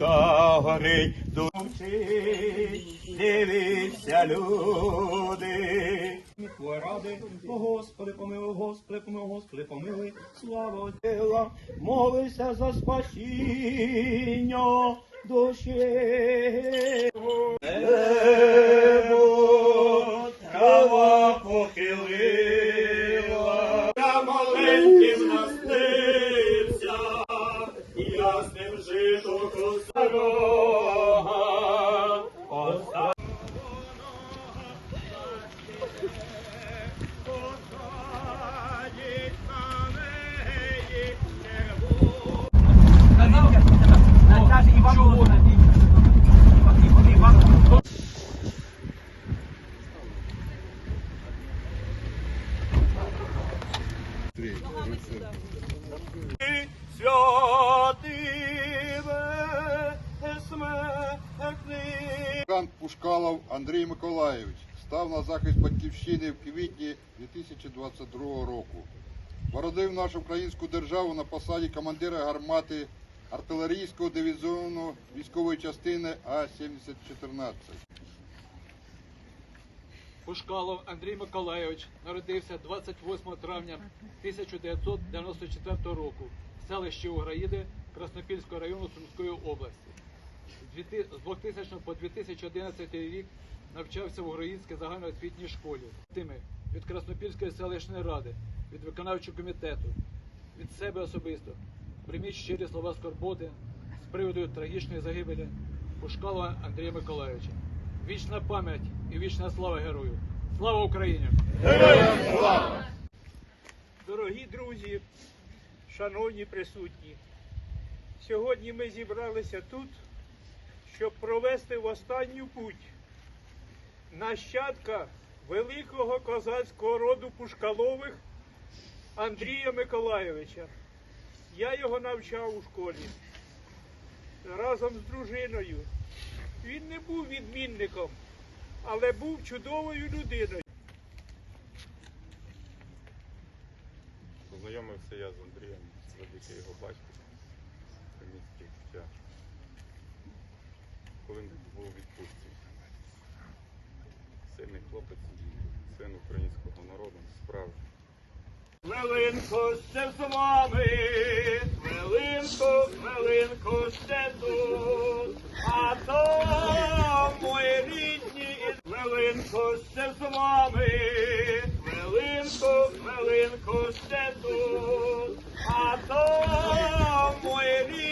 Горить душі, дивіться, люди. Твої ради, о Господи, помилуй, Господи, помилуй, Господи, помилуй, слава Отця, молися за спасіння душі. Андрій Миколаєвич став на захист батьківщини в квітні 2022 року. Породив нашу українську державу на посаді командира гармати артилерійського дивізіону військової частини А-7014. Пушкалов Андрій Миколайович народився 28 травня 1994 року в селищі Уграїди Краснопільського району Сумської області. З 2000 по 2011 рік навчався в Українській загальноосвітній школі. Тими від Краснопільської селищної ради, від виконавчого комітету, від себе особисто. Прийміть щирі слова скорботи з приводу трагічної загибелі Пушкалова Андрія Миколайовича. Вічна пам'ять і вічна слава герою. Слава Україні! Дорогі друзі, шановні присутні, сьогодні ми зібралися тут, щоб провести в останню путь нащадка великого козацького роду Пушкалових Андрія Миколайовича. Я його навчав у школі разом з дружиною. Він не був відмінником, але був чудовою людиною. Познайомився я з Андрієм завдяки його батьку місті життя. Коли був у. Сильний хлопець, син українського народу, справжній. Хвилинку ще з вами, хвилинку, хвилинку ще тут, а то мої рідні, хвилинку ще з вами, хвилинку, хвилинку ще тут, а то мої рідні